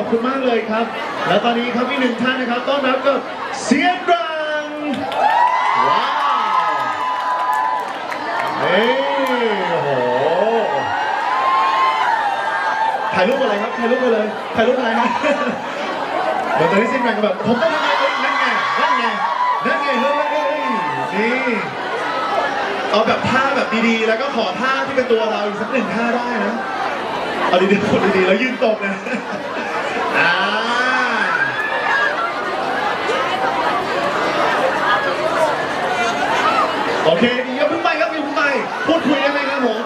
อบคุณมากเลยครับ แล้วตอนนี้ครับมีหนึ่งท่านนะครับต้อนรับกับเสียงดังว้าวเฮ้ยโอ้โหถ่ายรูปอะไรครับถ่ายรูปไปเลยถ่ายรูปอะไรครับเดี๋ยวตอนนี้เสียงดังก็แบบผมต้องทำไงเอ้ยนั่นไงนั่นไงนั่นไงเฮ้ยเฮ้ยเฮ้ยนี่เอาแบบท่าแบบดีๆ แล้วก็ขอท่าที่เป็นตัวเราอีกสักหนึ่งท่าได้นะเอาดีๆคนดีๆแล้วยืนตรงนะ อ่าโอเคอย่าเพิ่งไปครับอย่าเพิ่งไป พูดคุยได้ไหมครับผม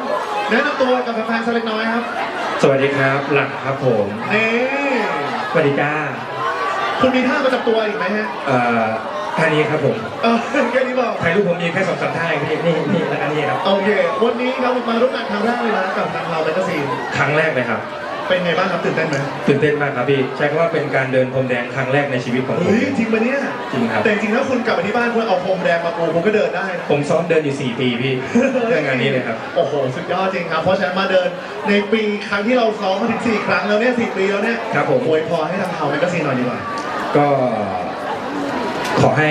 แนะนำตัวกับแฟนๆสักเล็กน้อยครับ สวัสดีครับหลักครับผมนี่สวัสดีจ้าคุณมีท่าประจำตัวอีกไหมฮะ เอ่อท่านี้ครับผมเออแค่นี้บอก ถ่ายรูปผมมีแค่สองสามท่าเองพี่นี่นี่แล้วอันนี้ครับโอเค วันนี้ครับมาร่วมงานครั้งแรกเลยนะกับทางเราแมกกาซีน ครั้งแรกเลยครับ เป็นไงบ้างครับตื่นเต้นไหมตื่นเต้นมากครับพี่ใช้คำว่าเป็นการเดินพรมแดงครั้งแรกในชีวิตของผมเฮ้ยจริงปะเนี่ยจริงครับ แต่จริงๆถ้าคุณกลับไปที่บ้านคุณเอาพรมแดงมาปูคุณก็เดินได้นะผมซ้อมเดินอยู่ 4 ปีพี่เรื่องงานนี้เลยครับ โอ้โหสุดยอดจริงครับ เพราะฉะนั้นมาเดินในปีครั้งที่เราซ้อมมาถึง4ครั้งแล้วเนี่ย4ปีแล้วเนี่ยครับผม อวยพรให้ทางเฮาแมกกาซีนหน่อยดีกว่า ก็ขอให้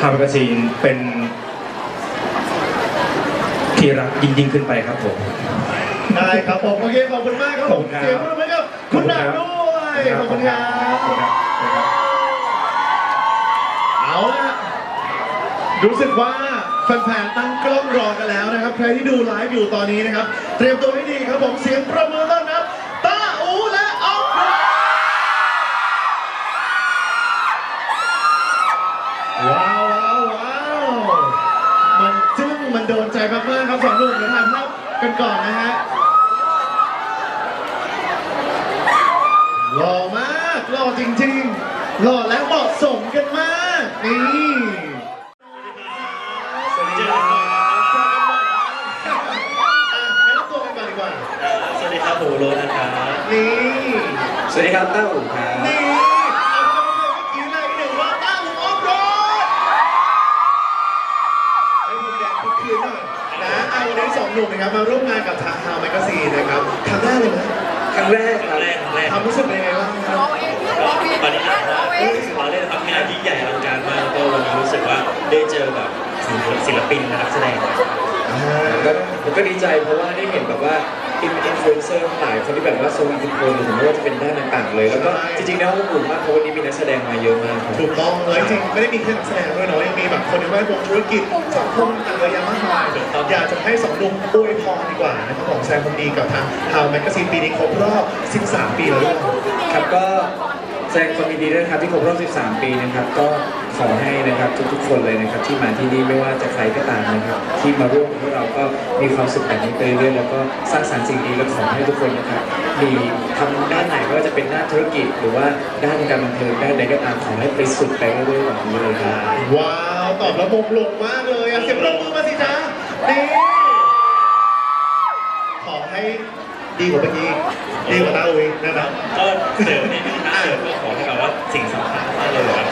ฮาร์บซีนเป็นที่รักยิ่งๆขึ้นไปครับผม ได้ครับผมโอเคขอบคุณมากครับขผอบมคุณครับ เสียงปรบมือกับคุณหนักด้วยขอบคุณครับขอบคุณครับเอาละรู้สึกว่าแฟนๆตั้งกล้องรอกันแล้วนะครับ ใครที่ดูไลฟ์อยู่ตอนนี้นะครับ เตรียมตัวให้ดีครับผมเสียงประมือต้อน ครับนี่สวัสดีครับต้าอู่ครับนี่เอาคำเมื่อกี้เลยหนึ่งว่าตั้งออฟโรดให้คุณแดงคุกคืนหน่อยนะเอาวันนี้สองหนุ่มนะครับมาร่วมงานกับทางฮาวแมกกาซีนนะครับครั้งแรกเลยนะครั้งแรกครับแรกแรกความรู้สึกเป็นยังไงบ้างครับตอนนี้อ่านว่าเรื่องเราเล่นทำงานยิ่งใหญ่อลังการมากก็วันนี้รู้สึกว่าได้เจอแบบศิลปินนักแสดงอ่าก็ผมก็ดีใจเพราะว่าได้เห็นแบบว่า อินฟลูเอนเซอร์ทั้งหลายคนที่แบบว่าทรงอิทธิพลถึงไม่ว่าจะเป็นด้านต่างๆเลย แล้วก็จริงๆแล้วอบอุ่นมากเพราะวันนี้มีนักแสดงมาเยอะมากครับ ถูกต้องเลยจริงไม่ได้มีแค่นักแสดงด้วยเนาะยังมีแบบคนในแวดวงธุรกิจสังคมต่างๆเยอะแยะมากมายอยากจะให้สองหนุ่มอวยพรดีกว่านะครับของแซมคนดีกับทางฮาวแมกกาซีนปีนี้ครบรอบ 13 ปีแล้วด้วยครับก็แสดงความยินดีด้วยนะครับที่ครบรอบ 13 ปีนะครับ ก็ ขอให้นะครับทุกๆคนเลยนะครับที่มาที่นี่ไม่ว่าจะใครก็ตามนะครับ ที่มาร่วมกับพวกเราก็มีความสุขแบบนี้ไปเรื่อยๆแล้วก็สร้างสรรค์สิ่งดีและขอให้ทุกคนนะครับมีทำด้านไหนไม่ว่าจะเป็นด้านธุรกิจ หรือว่าด้านการบันเทิงด้านใดก็ตามขอให้ไปสุดไปเรื่อยๆแบบนี้เลยครับว้าวตอบระบบลงมากเลยอะเสียงปรบมือมาสิจ๊ะนี่ขอให้ดีกว่าเมื่อกี้ดีกว่าตาอุ้ยนะครับก็เสริมในนี้นะเสริมก็ขอให้แบบว่าสิ่งสำคัญมากเลยก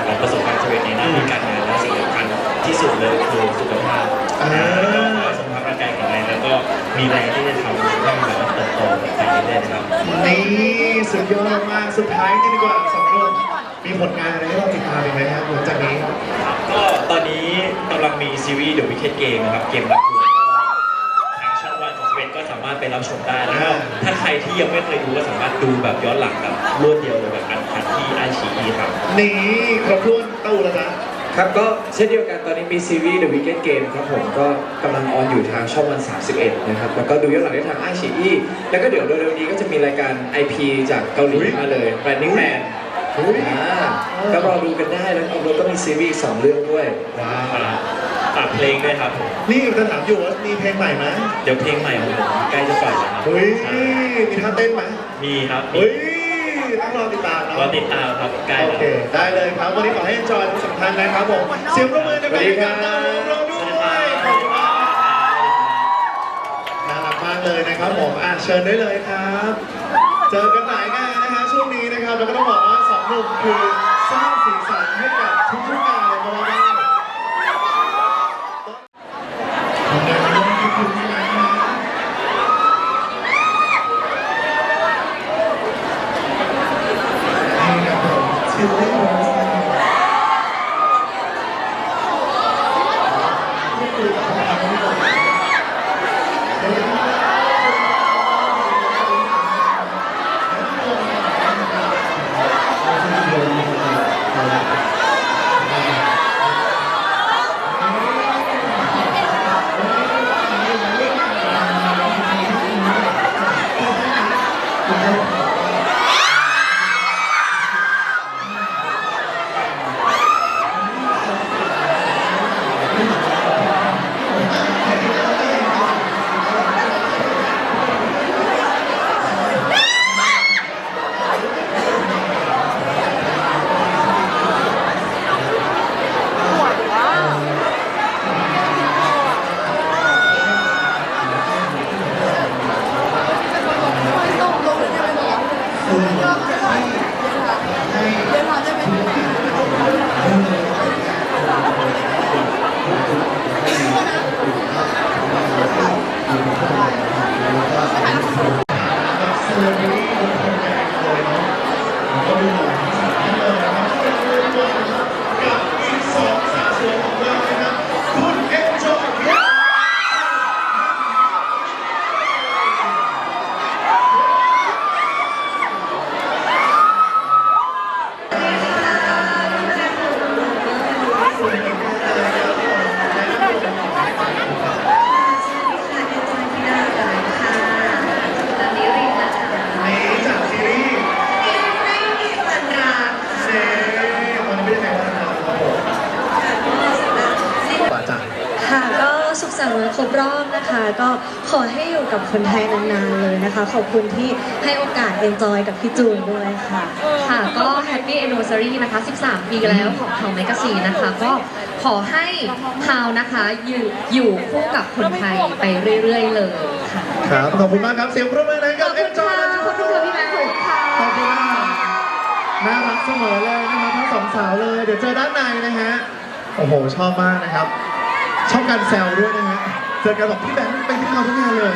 ารทำงานแต่ของประสบความสำเร็จในหน้าที่การงานและสิ่งสำคัญที่สุดเลยคือสุขภาพอ่าก็ขอให้สุขภาพร่างกายแข็งแรงแล้วก็มีแรงที่จะทำให้มันแบบว่าเติบโตไปเรื่อยๆนะครับ นี่สุดยอดมากสุดท้ายนี่ดีกว่าสองคนมีผลงานอะไรให้เราติดตามอีกไหมครับหลังจากนี้ ก็ตอนนี้กำลังมีซีรีส์ The Wicked Game นะครับ เกมรักคุณท รถไปรับชมได้แล้วก็ถ้าใครที่ยังไม่เคยดูก็สามารถดูแบบย้อนหลังแบบรวดเดียวเลยแบบอันคัดที่ไอชีอีครับ นี่ครบถ้วนตู้แล้วนะ ครับก็เช่นเดียวกันตอนนี้มีซีรีส์ The Weekend Game ครับผมก็กำลังออนอยู่ทางช่องวัน 31 นะครับ แล้วก็ดูย้อนหลังได้ทางไอชีอีแล้วก็เดี๋ยวเร็วๆนี้ก็จะมีรายการ IP จากเกาหลีมาเลย Running Man อ่าก็รอดูกันได้แล้วแล้วก็มีซีรีส์อีกสองเรื่องด้วยว้าว ฝากเพลงด้วยครับผมนี่จะถามอยู่ว่ามีเพลงใหม่ไหมเดี๋ยวเพลงใหม่ของผมใกล้จะปล่อยแล้วครับเฮ้ยใช่มีท่าเต้นไหมมีครับมีเฮ้ยต้องรอติดตามเนาะรอติดตามครับใกล้โอแล้วเค ได้เลยครับ วันนี้ขอให้จอยทุกสำคัญนะครับผมเสียงปรบมือในการการต้อนรับเราด้วยขอบคุณมากน่ารักมากเลยนะครับผมอะเชิญได้เลยครับ เจอกันหลายงานนะฮะช่วงนี้นะครับแล้วก็ต้องบอกว่าสองหนุ่มคือสร้างสีสันให้กับทุกๆงาน ขอบคุณที่ให้โอกาสเอนจอยกับพี่จูนด้วยค่ะ ค่ะก็ Happy Anniversary นะคะ 13 ปีแล้วของทาวแมกซีนนะคะ ก็ขอให้ทาวนะคะอยู่อยู่คู่กับคนไทยไปเรื่อยๆเลยค่ะ ครับขอบคุณมากครับเสียงปรบมือให้ขกัอบบคุเอ็ณนจอค่ะยขอบคุณค่ะพี่แบงค์ขอบคุณค่ะ ขอบคุณมากน่ารักเสมอเลยนะครับทั้งสองสาวเลย เดี๋ยวเจอด้านในนะฮะโอ้โหชอบมากนะครับ ชอบการแซวด้วยนะฮะเจอกันบอกพี่แบงค์ไปที่เขาทุกงานเลย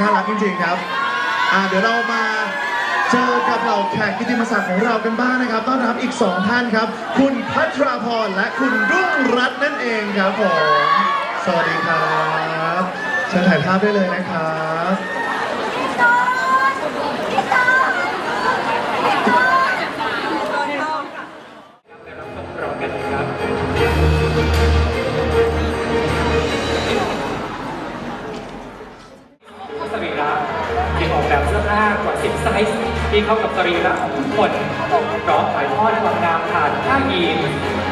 น่ารักจริงๆครับอ่าเดี๋ยวเรามาเจอกับเหล่าแขกกิตติมศักดิ์ของเรากันบ้างนะครับ ต้อนรับอีก 2 ท่านครับ คุณพัทราพรและคุณรุ่งรัตน์นั่นเองครับผม สวัสดีครับเชิญถ่ายภาพได้เลยนะครับ ไซส์ที่เข้ากับสรีระของทุกคนพร้อมถ่ายทอดความงามผ่านผ้ายีน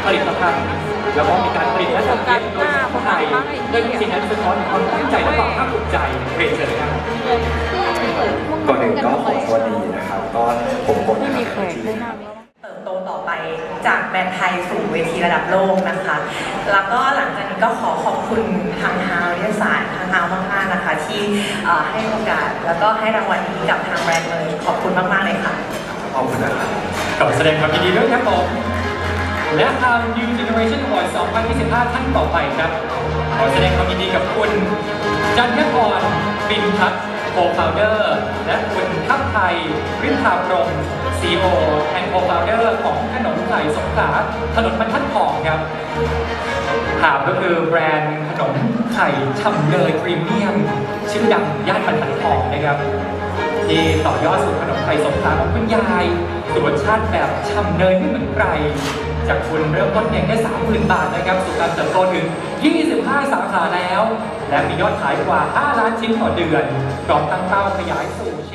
ผลิตภัณฑ์แล้วก็มีการผลิตและจัดเก็บโดยเฉพาะไทยโดยสิ่งนั้นสะท้อนความตั้งใจและความภาคภูมิใจเรียนเชิญครับก่อนอื่นก็ขอสวัสดีนะครับ ก็ผมพลนะครับที่ จากแบรนด์ไทยสู่เวทีระดับโลกนะคะ แล้วก็หลังจากนี้ก็ขอขอบคุณทางฮาววิทยาศาสตร์ทางฮาวมากๆนะคะ ที่ให้โอกาสแล้วก็ให้รางวัลนี้กับทางแบรนด์เลยขอบคุณมากๆเลยค่ะ ขอบคุณนะครับขอแสดงความยินดีด้วยครับผมและทาง New Generation Award 2025 ท่านต่อไปครับ ขอแสดงความยินดีกับคุณ จันทพรบินทัศน์โคฟาวเดอร์และคุณทัพไทยริมทาพรหม CEO and Co-founder ของขนม ไข่สงขลาถนนบรรทัดทองครับถามก็คือแบรนด์ขนมไข่ฉ่ำเนยพรีเมียม ชื่อดังย่านบรรทัดทองนะครับที่ต่อยอดสู่ขนมไข่สงขลาของคุณยายสู่รสชาติแบบฉ่ำเนยไม่เหมือนใครจากคุณเริ่มต้นเพียงแค่30,000บาทนะครับสู่การเติบโตถึง 25 สาขาแล้ว และมียอดขายกว่า 5 ล้านชิ้นต่อเดือนพร้อมตั้งเป้าขยายสู่เช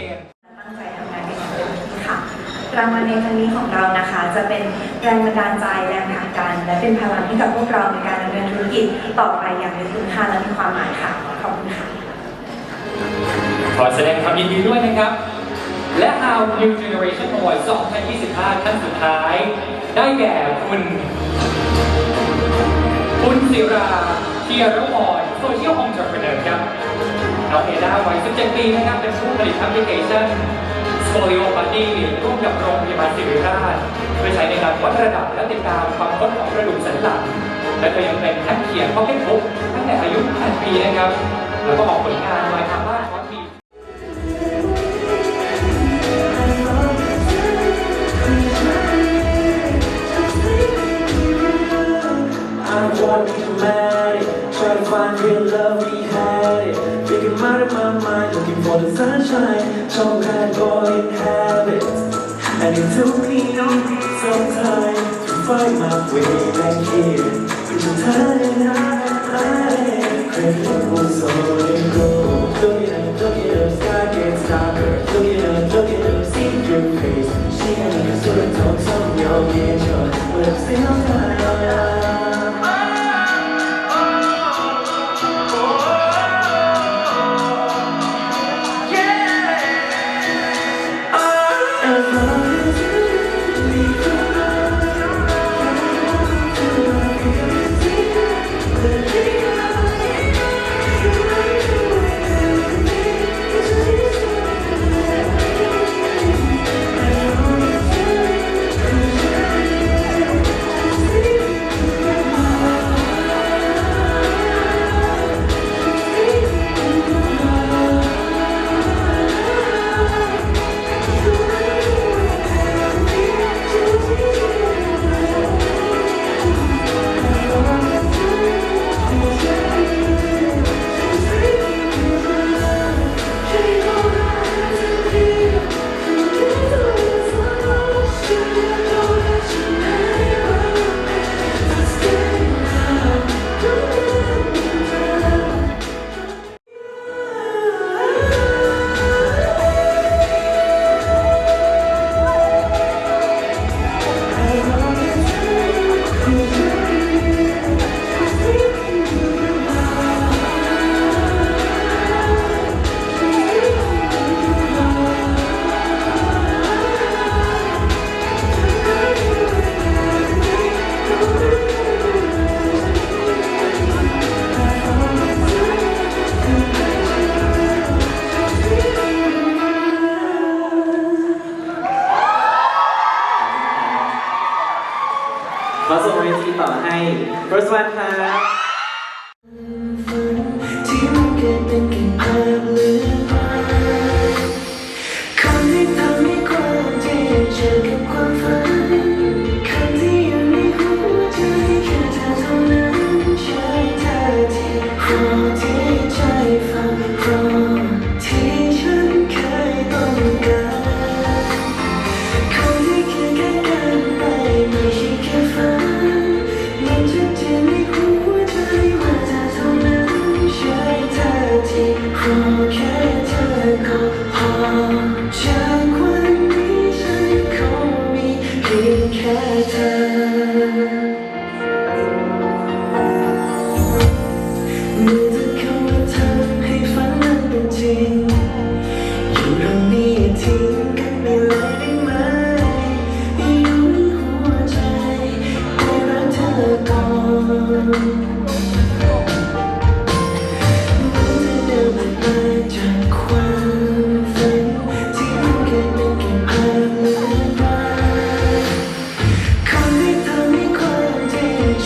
รางวัลในครั้งนี้ของเรานะคะ จะเป็นแรงบันดาลใจแรงผลักดัน และเป็นพลังให้กับพวกเราในการดำเนินธุรกิจต่อไปอย่างมีคุณค่าและมีความหมายค่ะขอบคุณค่ะ ขอแสดงความยินดีด้วยนะครับ และ How New Generation Award 2025ท่านสุดท้าย ได้แก่คุณ คุณศิราเทียรวรโซเชียลองค์ประกอบครับน้องเอด้าวัย17ปีนะครับเป็นผู้ผลิตแอปพลิเคชัน Spolio Buddy ร่วมกับโรงพยาบาลศิริราชเพื่อใช้ในการวัดระดับและติดตามความคดของกระดูกสันหลัง และก็ยังเป็นนักเขียนพ็อกเก็ตบุ๊กตั้งแต่อายุ8ปีนะครับ แล้วก็ออกผลงานมาทำว่าช็อตที sunshine. Some bad boy in habits. And it took me some time to find my way back here. Into time, I craving for solid gold. Looking up, looking up, sky gets darker. Looking up, looking up, see your face. She ain't sort of talk some short, but I'm still time.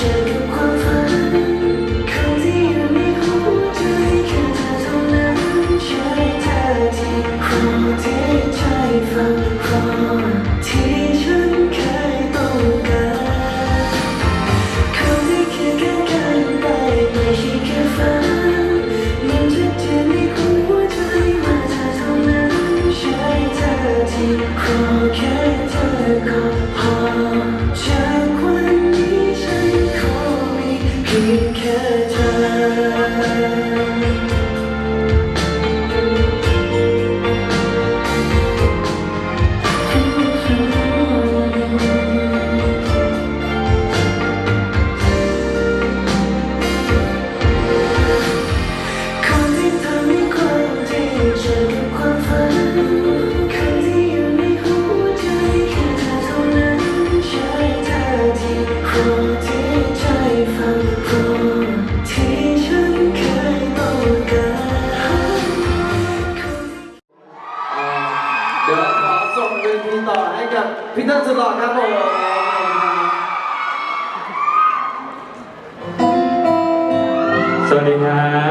future. กับพี่เติ้ลสุดหล่อครับผมสวัสดีครับ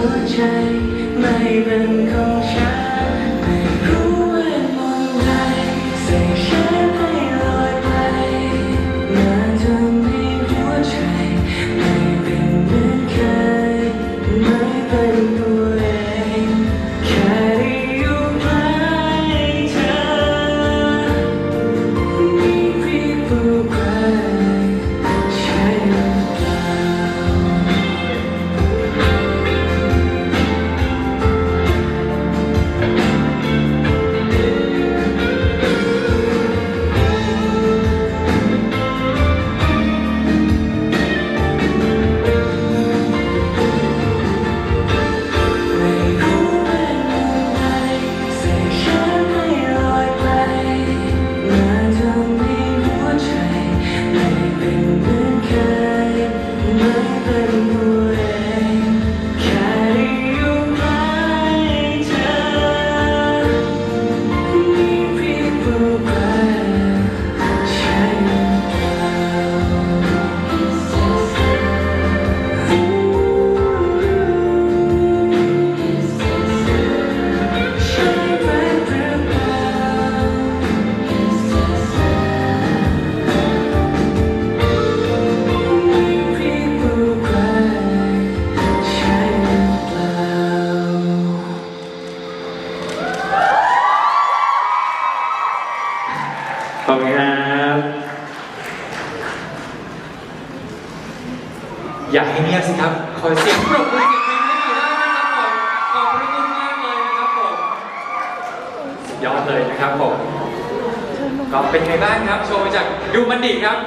หัวใจไม่เป็นของฉัน สิครับ ขอเสียงปรบมือเสียงเพลงให้หน่อยได้ไหมครับผมขอบพระคุณมากเลยนะครับผมสุดยอดเลยนะครับผมก็เป็นไงบ้างครับ โชว์จากดูมันดีครับ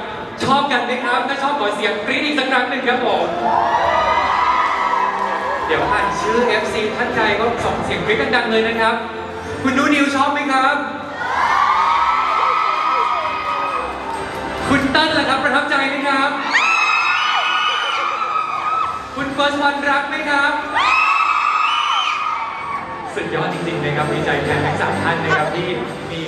ชอบกันไหมครับ ถ้าชอบขอเสียงกรี๊ดอีกสักครั้งหนึ่งครับผมเดี๋ยวอ่านชื่อ FC ท่านใดก็ส่งเสียงกรี๊ดดังๆเลยนะครับ คุณนูนิวชอบไหมครับ คุณเติ้ลล่ะครับประทับใจไหมครับ เฟิร์สวันรักไหมครับ สุดยอดจริงๆนะครับดีใจแทนทั้งสามท่านนะครับที่มี